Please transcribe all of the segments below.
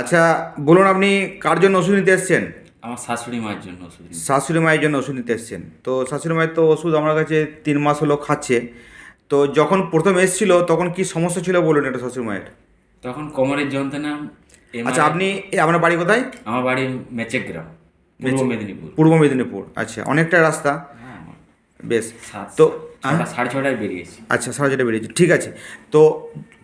আচ্ছা বলুন আপনি কার জন্য ওষুধ নিতে এসছেন? আমার শাশুড়ি মায়ের জন্য ওষুধ শাশুড়ি মায়ের জন্য ওষুধ নিতে এসছেন। তো শাশুড়ি মায়ের তো ওষুধ আমার কাছে তিন মাস হলো খাচ্ছে। তো যখন প্রথম এসেছিল তখন কি সমস্যা ছিল বলুন এটা শাশুড়ি মায়ের? তখন কোমরের যন্ত্রণা আচ্ছা আপনি আপনার বাড়ি কোথায়? আমার বাড়ি মেচেক গ্রাম পূর্ব মেদিনীপুর। পূর্ব মেদিনীপুর আচ্ছা অনেকটা রাস্তা। হ্যাঁ বেশ তো সাড়ে ছটায় বেরিয়েছি। আচ্ছা সাড়ে ছটায় বেরিয়েছে ঠিক আছে। তো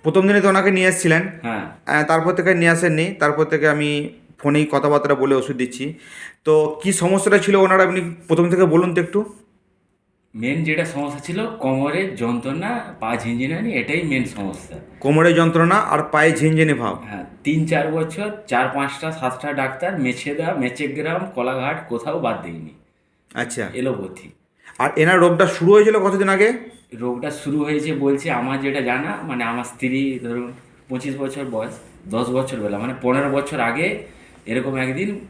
প্রথম দিনে তো ওনাকে নিয়ে এসেছিলেন। হ্যাঁ। তারপর থেকে নিয়ে আসেননি। তারপর থেকে আমি ফোনেই কথাবার্তা বলে ওষুধ দিচ্ছি। তো কি সমস্যাটা ছিল ওনার আপনি প্রথম থেকে বলুন তো একটু। মেন যেটা সমস্যা ছিল কোমরের যন্ত্রণা পা ঝিনঝিনানি এটাই মেন সমস্যা। কোমরের যন্ত্রণা আর পায়ে ঝিনঝিনি ভাব। হ্যাঁ তিন চার বছর চার পাঁচটা সাতটা ডাক্তার মেছেদা মেচেগ্রাম কলাঘাট কোথাও বাদ দিইনি আচ্ছা। এলোপথি। আর এনার রোগটা শুরু হয়েছিল কতদিন আগে? রোগটা শুরু হয়েছে বলছে আমার যেটা জানা মানে আমার স্ত্রী ধরুন পঁচিশ বছর বয়স দশ বছর বেলা মানে পনেরো বছর আগে এরকম একদিন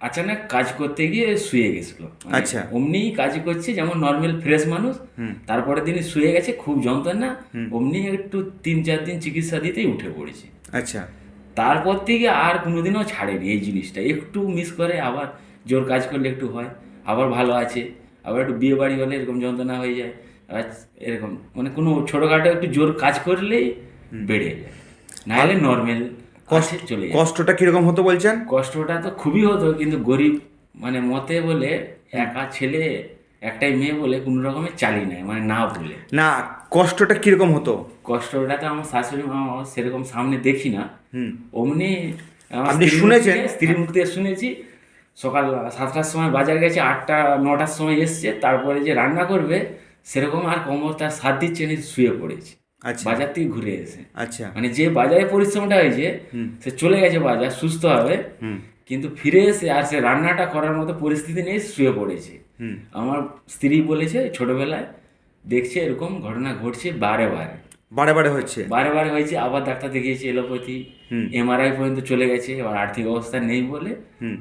আচানক কাজ করতে গিয়ে শুয়ে গেছিল। মানে আচ্ছা। অমনি কাজ করছে যেমন নর্মাল ফ্রেশ মানুষ তারপরে দিন শুয়ে গেছে খুব যন্ত্রণা অমনি একটু তিন চার দিন চিকিৎসা দিতেই উঠে পড়েছে। আচ্ছা। তারপর থেকে আর কোনোদিনও ছাড়েনি এই জিনিসটা একটু মিস করে আবার জোর কাজ করলে একটু হয় আবার ভালো আছে আবার একটু বিয়ে বাড়ি হলে এরকম যন্ত্রণা হয়ে যায়। এরকম মানে কোনো ছোটোখাটো একটু জোর কাজ করলেই বেড়ে যায়। নাহলে নর্মাল কষ্টে চলে কষ্টটা কীরকম হতো বলছেন? কষ্টটা তো খুবই হতো কিন্তু গরিব মানে মতে বলে একা ছেলে একটাই মেয়ে বলে কোনো রকমের চালিয়ে নেয় মানে না বলে। না কষ্টটা কীরকম হতো? কষ্টটা তো আমার শাশুড়ি মা সেরকম সামনে দেখি না। অমনি আপনি শুনেছেন? স্ত্রীর মুখ থেকে শুনেছি সকাল সাতটার সময় বাজার গেছে আটটা নটার সময় এসছে তারপরে যে রান্না করবে সেরকম আর কোমর তার সাত দিচ্ছে না শুয়ে পড়েছে। আচ্ছা। বাজার থেকে ঘুরে এসে। আচ্ছা। মানে যে বাজারে পরিশ্রমটা হয়েছে সে চলে গেছে বাজার সুস্থ হবে। কিন্তু ফিরে এসে আর সে রান্নাটা করার মতো পরিস্থিতি নেই শুয়ে পড়েছে। আমার স্ত্রী বলেছে ছোটবেলায় দেখছে এরকম ঘটনা ঘটছে বারে বারে। বারে বারে হচ্ছে? বারে বারে হয়েছে আবার ডাক্তার দেখিয়েছে এলোপ্যাথি। এমআরআই পর্যন্ত চলে গেছে এবার আর্থিক অবস্থা নেই বলে।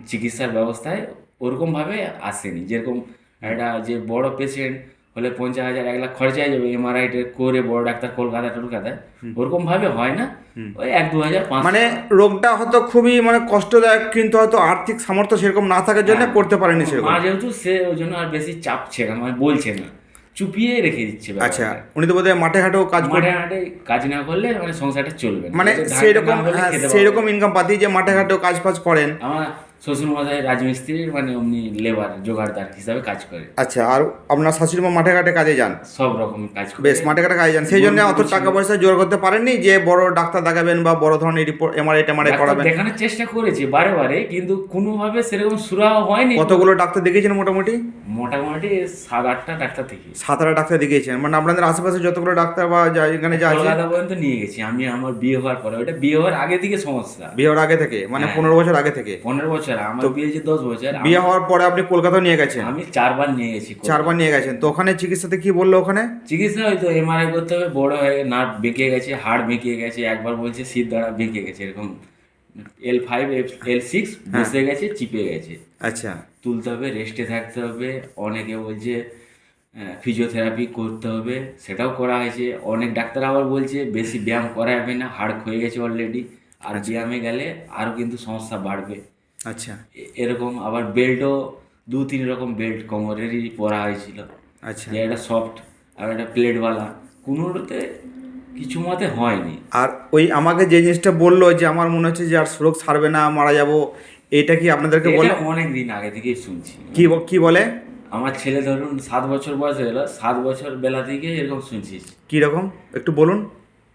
চিকিৎসার ব্যবস্থায় ওরকম ভাবে আসেনি। যেরকম একটা যে বড় পেশেন্ট হলে পঞ্চাশ হাজার এক লাখ খরচা হয়ে যাবে এমআরআই করে বড় ডাক্তার কলকাতা টলকাতায়। ওরকম ভাবে হয় না? ওই এক দু হাজার পাঁচ মানে রোগটা হয়তো খুবই মানে কষ্টদায়ক কিন্তু হয়তো আর্থিক সামর্থ্য সেরকম না থাকার জন্য করতে পারেনি সেরকম। মা যেহেতু সে ওই জন্য আর বেশি চাপছে না মানে বলছে না। চুপিয়ে রেখে দিচ্ছে আচ্ছা। উনি তো বোধহয় মাঠে ঘাটেও কাজ মাঠে ঘাটে কাজ না করলে মানে সংসারটা চলবে মানে ওদের ধার সেই রকম না হলে হ্যাঁ খেতে সেই পাবে রকম ইনকাম পাতি যে মাঠে ঘাটেও কাজ ফাজ করেন। আমার শ্বশুর মশাই রাজমিস্ত্রির মানে অমনি লেবার জোগাড়দার হিসাবে কাজ করে। আচ্ছা আর আপনার শাশুড়িমা মাঠে ঘাটে কাজে যান? সব রকম কাজ করে। বেশ মাঠে ঘাটে কাজে যান। সেই জন্য অত টাকা পয়সা জোর করতে পারেননি যে বড় ডাক্তার দেখাবেন বা বড় ধরনের রিপোর্ট এমআরআই টেমআরআই করাবেন। দেখানোর চেষ্টা করেছি বারে বারে কিন্তু কোনোভাবে সেরকম সুরাহ হয়নি। কতগুলো ডাক্তার দেখিয়েছেন মোটামুটি? মোটামুটি সাত আটটা ডাক্তার থেকে সাত আট ডাক্তার দেখিয়েছেন। মানে আপনাদের আশেপাশে যতগুলো ডাক্তার বা যা এখানে যা আছে কলকাতা পর্যন্ত নিয়ে গেছি। আমি আমার বিয়ে হওয়ার পরে। ওটা বিয়ে হওয়ার আগে থেকে সমস্যা। বিয়ে হওয়ার আগে থেকে? মানে হ্যাঁ। পনেরো বছর আগে থেকে? পনেরো বছর। আমার বিয়ে হয়েছে দশ বছর বিয়ে হওয়ার পরে আপনি কলকাতা নিয়ে গেছেন? আমি চারবার নিয়ে গেছি চারবার নিয়ে গেছেন। তো ওখানে চিকিৎসাতে কি বলল ওখানে? চিকিৎসা হয়তো এমআরআই করতে হবে বড় হয়ে নার্ভ বেঁকে গেছে হাড় বেঁকে গেছে একবার বলছে শীত দ্বারা বেঁকে গেছে এরকম এল ফাইভ এল সিক্স বসে গেছে চিপে গেছে। আচ্ছা। তুলতে হবে রেস্টে থাকতে হবে অনেকে বলছে ফিজিওথেরাপি করতে হবে সেটাও করা হয়েছে। অনেক ডাক্তার আবার বলছে বেশি ব্যায়াম করা যাবে না হাড় ক্ষয়ে গেছে অলরেডি আর ব্যায়ামে গেলে আরও কিন্তু সমস্যা বাড়বে। আচ্ছা। এরকম আবার বেল্টও দু তিন রকম বেল্ট কোমরেরই পরা হয়েছিল। আচ্ছা। যে একটা সফট আর একটা প্লেটওয়ালা কোনোটাতে কিছু মতে হয়নি। আর ওই আমাকে যে জিনিসটা বলল যে আমার মনে হচ্ছে যে আর রোগ সারবে না মারা যাব এটা কি আপনাদেরকে বলে? অনেক দিন আগে থেকেই শুনছি। কি কি বলে? আমার ছেলে ধরুন সাত বছর বয়স হয়ে গেল সাত বছর বেলা থেকে এরকম শুনছিস। কি রকম? একটু বলুন।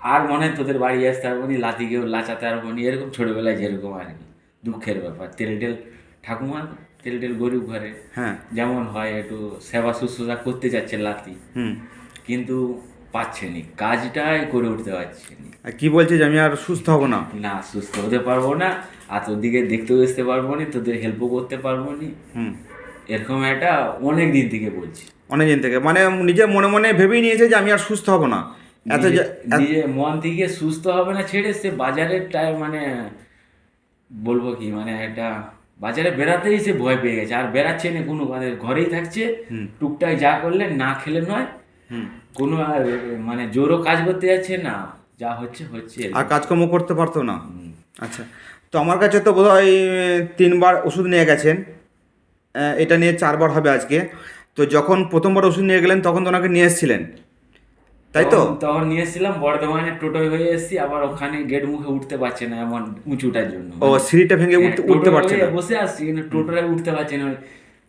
আর মনে হয় তোদের বাড়ি আসতে পারব নি লাতিকেও লাচাতে পারব নি এরকম ছোটোবেলায় যেরকম আর কি। দুঃখের ব্যাপার। তেলটেল ঠাকুমা তেলটেল গরিব ঘরে। হ্যাঁ। যেমন হয় একটু সেবা শুশ্রূষা করতে যাচ্ছে লাতি হুম। কিন্তু পাচ্ছেনি কাজটাই করে উঠতে পারছেনি আর কি বলছে যে আমি আর সুস্থ হব না? না সুস্থ হতে পারব না আর তোর দিকে দেখতেও আসতে পারব নি তোদের হেল্পও করতে পারব নি। হুম। এরকম একটা অনেক দিন থেকে বলছি। অনেক দিন থেকে মানে নিজের মনে মনে ভেবেই নিয়েছে যে আমি আর সুস্থ হব না। এত নিজে- যে- মন থেকে সুস্থ হবে না ছেড়ে সে বাজারের টাই মানে বলব কি মানে একটা বাজারে বেড়াতেই সে ভয় পেয়ে গেছে আর বেড়াচ্ছে না কোনো ঘরেই থাকছে টুকটাক যা করলে না খেলে নয় কোনো আর মানে জোরও কাজ করতে যাচ্ছে না যা হচ্ছে হচ্ছে। আর কাজকর্ম করতে পারতো না। আচ্ছা তো আমার কাছে তো বোধহয় তিনবার ওষুধ নিয়ে গেছেন। এটা নিয়ে চারবার হবে আজকে। তো যখন প্রথমবার ওষুধ নিয়ে গেলেন তখন তো ওনাকে নিয়ে এসেছিলেন। তাই তো? তখন- নিয়ে এসেছিলাম বর্ধমানে টোটোয় হয়ে এসেছি আবার ওখানে গেট মুখে উঠতে পারছে না এমন উঁচুটার জন্য। ও সিঁড়িটা ভেঙে উঠতে হ্যাঁ, উঠতে পারছে না। বসে আসছি কিন্তু টোটোয় উঠতে পারছে না।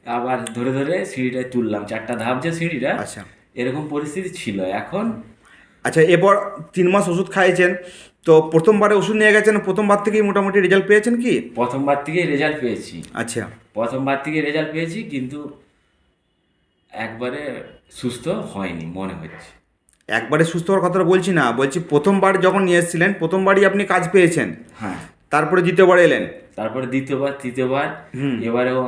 আবার ধরে ধরে সিঁড়িটায় তুললাম চারটা ধাপ যে সিঁড়িটা আচ্ছা। এরকম পরিস্থিতি ছিল। এখন আচ্ছা এরপর তিন মাস ওষুধ খাইয়েছেন তো প্রথমবারে ওষুধ নিয়ে গেছেন প্রথমবার থেকেই মোটামুটি রেজাল্ট পেয়েছেন কি? প্রথমবার থেকে রেজাল্ট পেয়েছি। আচ্ছা। প্রথমবার থেকে রেজাল্ট পেয়েছি কিন্তু একবারে সুস্থ হয়নি মনে হচ্ছে। একবারে সুস্থ হওয়ার কথাটা বলছি না বলছি প্রথমবার যখন নিয়ে এসেছিলেন প্রথমবারই আপনি কাজ পেয়েছেন। হ্যাঁ। তারপরে দ্বিতীয়বার এলেন? তারপরে দ্বিতীয়বার তৃতীয়বার এবারেও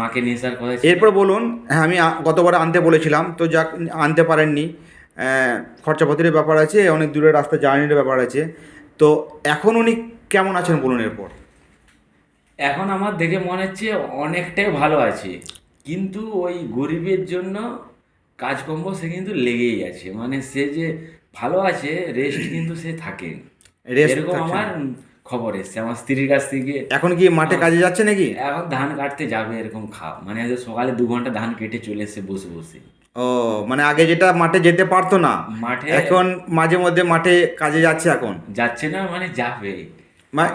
মাকে নিয়ে আসার কথা। এরপর বলুন হ্যাঁ আমি গতবার আনতে বলেছিলাম তো যাক আনতে পারেননি। খরচাপাতির ব্যাপার আছে অনেক দূরের রাস্তা জার্নির ব্যাপার আছে। তো এখন উনি কেমন আছেন বলুন এরপর? এখন আমার দেখে মনে হচ্ছে অনেকটাই ভালো আছে। কিন্তু ওই গরিবের জন্য কাজকর্ম সে কিন্তু লেগেই আছে। মানে সে যে ভালো আছে রেস্ট কিন্তু সে থাকে এরকম আমার খবর এসছে। আমার স্ত্রীর কাছ থেকে এখন কি মাঠে কাজে যাচ্ছে নাকি? এখন ধান কাটতে যাবে এরকম খাও মানে সকালে দু ঘণ্টা ধান কেটে চলে এসে বসে বসে। ও মানে আগে যেটা মাঠে যেতে পারতো না মাঠে এখন মাঝে মধ্যে মাঠে কাজে যাচ্ছে এখন? যাচ্ছে না মানে যাবে।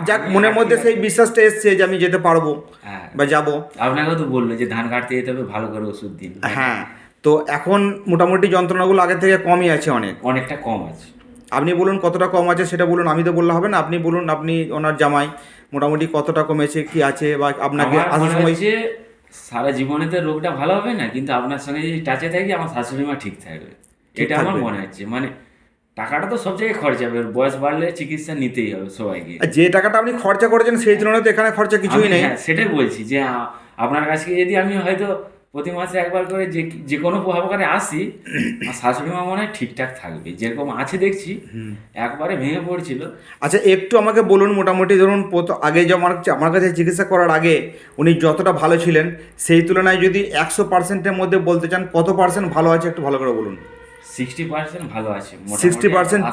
যাক মনের মধ্যে সেই বিশ্বাসটা এসছে যে আমি যেতে পারব হ্যাঁ। বা যাব। আপনাকেও তো বলল যে ধান কাটতে যেতে হবে ভালো করে ওষুধ দিন। হ্যাঁ তো এখন মোটামুটি যন্ত্রণাগুলো আগে থেকে কমই আছে অনেক। অনেকটা কম আছে। আপনি বলুন কতটা কম আছে সেটা বলুন আমি তো বললে হবে না। আপনি বলুন আপনি ওনার জামাই মোটামুটি কতটা কমেছে কি আছে বা আপনাকে আসার সময় সারা জীবনে তো রোগটা ভালো হবে না কিন্তু আপনার সঙ্গে যদি টাচে থাকি আমার শাশুড়ি মা ঠিক থাকবে। এটা আমার মনে হচ্ছে। মানে টাকাটা তো সব জায়গায় খরচা হবে বয়স বাড়লে চিকিৎসা নিতেই হবে সবাইকে। যে টাকাটা আপনি খরচা করেছেন সেই তুলনায় তো এখানে খরচা কিছুই নেই। হ্যাঁ, সেটাই বলছি যে আপনার কাছে যদি আমি হয়তো প্রতি মাসে একবার করে যে যে কোনো প্রভাবকারে আসি আমার শাশুড়ি মা মনে হয় ঠিকঠাক থাকবে। যেরকম আছে দেখছি একবারে ভেঙে পড়ছিল। আচ্ছা একটু আমাকে বলুন মোটামুটি ধরুন আগে যে আমার আমার কাছে চিকিৎসা করার আগে উনি যতটা ভালো ছিলেন সেই তুলনায় যদি একশো পার্সেন্টের মধ্যে বলতে চান কত পার্সেন্ট ভালো আছে একটু ভালো করে বলুন? সিক্সটি পার্সেন্ট ভালো আছে সিক্সটি পার্সেন্ট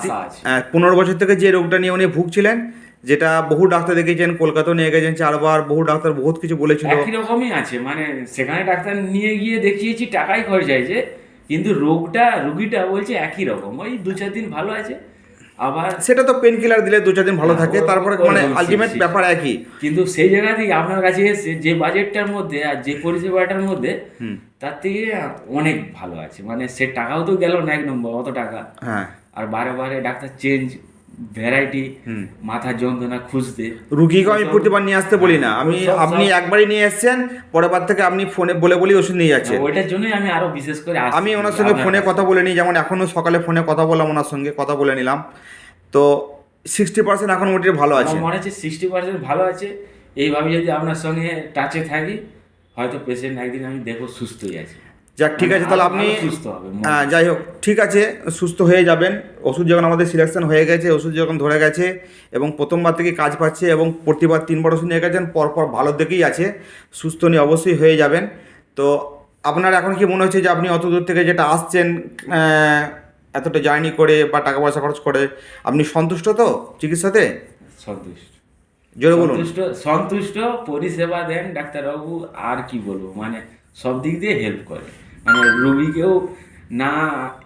পনেরো বছর থেকে যে রোগটা নিয়ে উনি ভুগছিলেন যেটা বহু ডাক্তার দেখিয়েছেন কলকাতাও নিয়ে গেছেন চারবার বহু ডাক্তার বহুত কিছু বলেছিল। একই রকমই আছে মানে সেখানে ডাক্তার নিয়ে গিয়ে দেখিয়েছি টাকাই খরচ হয়েছে কিন্তু রোগটা রুগীটা বলছে একই রকম ওই দু চার দিন ভালো আছে আবার সেটা তো পেন কিলার দিলে দু চার দিন ভালো হ্যাঁ, থাকে তারপরে মানে আলটিমেট ব্যাপার একই। কিন্তু সেই জায়গা থেকে আপনার কাছে এসে যে বাজেটটার মধ্যে আর যে পরিষেবাটার মধ্যে তার থেকে অনেক ভালো আছে মানে সে টাকাও তো গেল না এক নম্বর অত টাকা। হ্যাঁ। আর বারে বারে ডাক্তার চেঞ্জ ভ্যারাইটি মাথার যন্ত্রণা খুঁজতে। রুগীকে আমি প্রতিবার নিয়ে আসতে বলি না। আমি আপনি একবারই নিয়ে এসছেন পরের বার থেকে আপনি ফোনে বলে বলি ওষুধ নিয়ে যাচ্ছেন। ওইটার জন্যই আমি আরও বিশেষ করে আমি ওনার সঙ্গে ফোনে কথা বলে নিই যেমন এখনও সকালে ফোনে কথা বললাম ওনার সঙ্গে কথা বলে নিলাম। তো সিক্সটি পার্সেন্ট এখন মোটামুটি ভালো আছে। মনে হচ্ছে সিক্সটি পার্সেন্ট ভালো আছে। এইভাবে যদি আপনার সঙ্গে টাচে থাকি হয়তো পেশেন্ট একদিন আমি দেখব সুস্থই আছে। যাক ঠিক আছে তাহলে আপনি ভালো হ্যাঁ, যাই হোক ঠিক আছে সুস্থ হয়ে যাবেন। ওষুধ যখন আমাদের সিলেকশন হয়ে গেছে ওষুধ যখন ধরে গেছে এবং প্রথমবার থেকে কাজ পাচ্ছে এবং প্রতিবার তিনবার ওষুধ নিয়ে গেছেন পরপর ভালোর দিকেই আছে সুস্থ নিয়ে অবশ্যই হয়ে যাবেন। তো আপনার এখন কি মনে হচ্ছে যে আপনি অত দূর থেকে যেটা আসছেন এতটা জার্নি করে বা টাকা পয়সা খরচ করে আপনি সন্তুষ্ট তো চিকিৎসাতে? সন্তুষ্ট। জোরে বলুন। সন্তুষ্ট সন্তুষ্ট পরিষেবা দেন ডাক্তারবাবু আর কি বলব মানে সব দিক দিয়ে হেল্প করে মানে রুগীকেও না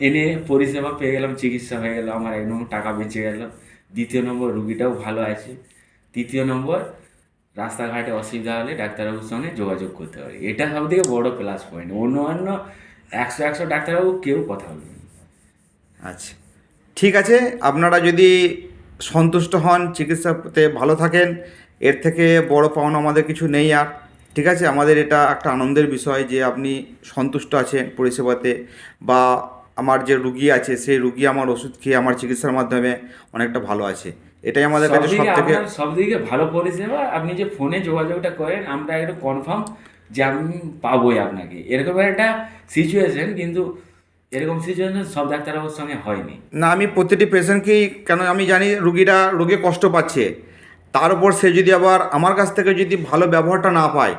এনে পরিষেবা পেয়ে গেলাম, চিকিৎসা হয়ে গেল, আমার এক নম্বর টাকা বেঁচে গেল। দ্বিতীয় নম্বর, রুগীটাও ভালো আছে। তৃতীয় নম্বর, রাস্তাঘাটে অসুবিধা হলে ডাক্তারবাবুর সঙ্গে যোগাযোগ করতে পারি। এটা সব থেকে বড় প্লাস পয়েন্ট অন্য অন্য একশো একশো ডাক্তারবাবু কেউ কথা বলবে আচ্ছা। ঠিক আছে, আপনারা যদি সন্তুষ্ট হন, চিকিৎসাতে ভালো থাকেন, এর থেকে বড় পাওনা আমাদের কিছু নেই আর। ঠিক আছে আমাদের এটা একটা আনন্দের বিষয় যে আপনি সন্তুষ্ট আছেন পরিষেবাতে বা আমার যে রুগী আছে সেই রুগী আমার ওষুধ খেয়ে আমার চিকিৎসার মাধ্যমে অনেকটা ভালো আছে। এটাই আমাদের কাছে সব থেকে আপনার সবদিকে ভালো পরিষেবা। আপনি যে ফোনে যোগাযোগটা করেন আমরা একটু কনফার্ম যে আমি পাবোই আপনাকে। এরকম একটা সিচুয়েশন কিন্তু এরকম সিচুয়েশন সব ডাক্তারবাবুর সঙ্গে হয়নি। না আমি প্রতিটি পেশেন্টকেই কেন আমি জানি রুগীরা রোগে কষ্ট পাচ্ছে। তার উপর সে যদি আবার আমার কাছ থেকে যদি ভালো ব্যবহারটা না পায়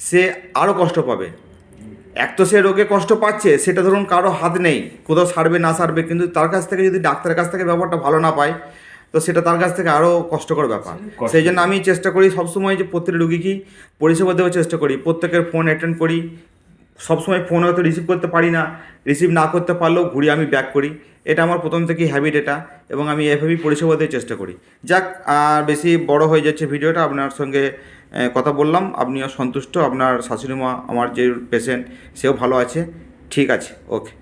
সে আরও কষ্ট পাবে। এক তো সে রোগে কষ্ট পাচ্ছে সেটা ধরুন কারও হাত নেই কোথাও সারবে না সারবে কিন্তু তার কাছ থেকে যদি ডাক্তারের কাছ থেকে ব্যবহারটা ভালো না পায় তো সেটা তার কাছ থেকে আরও কষ্টকর ব্যাপার। সেই জন্য আমি চেষ্টা করি সবসময় যে প্রত্যেক রুগীকেই পরিষেবা দেওয়ার চেষ্টা করি প্রত্যেকের ফোন অ্যাটেন্ড করি সবসময় ফোন হয়তো রিসিভ করতে পারি না রিসিভ না করতে পারলেও ঘুরিয়ে আমি ব্যাক করি। এটা আমার প্রথম থেকেই হ্যাবিট এটা এবং আমি এভাবেই পরিষেবা দেওয়ার চেষ্টা করি। যাক, আর বেশি বড় হয়ে যাচ্ছে ভিডিওটা, আপনার সঙ্গে কথা বললাম। আপনিও সন্তুষ্ট, আপনার শাশুড়িমা, আমার যে পেশেন্ট সেও ভালো আছে। ঠিক আছে ওকে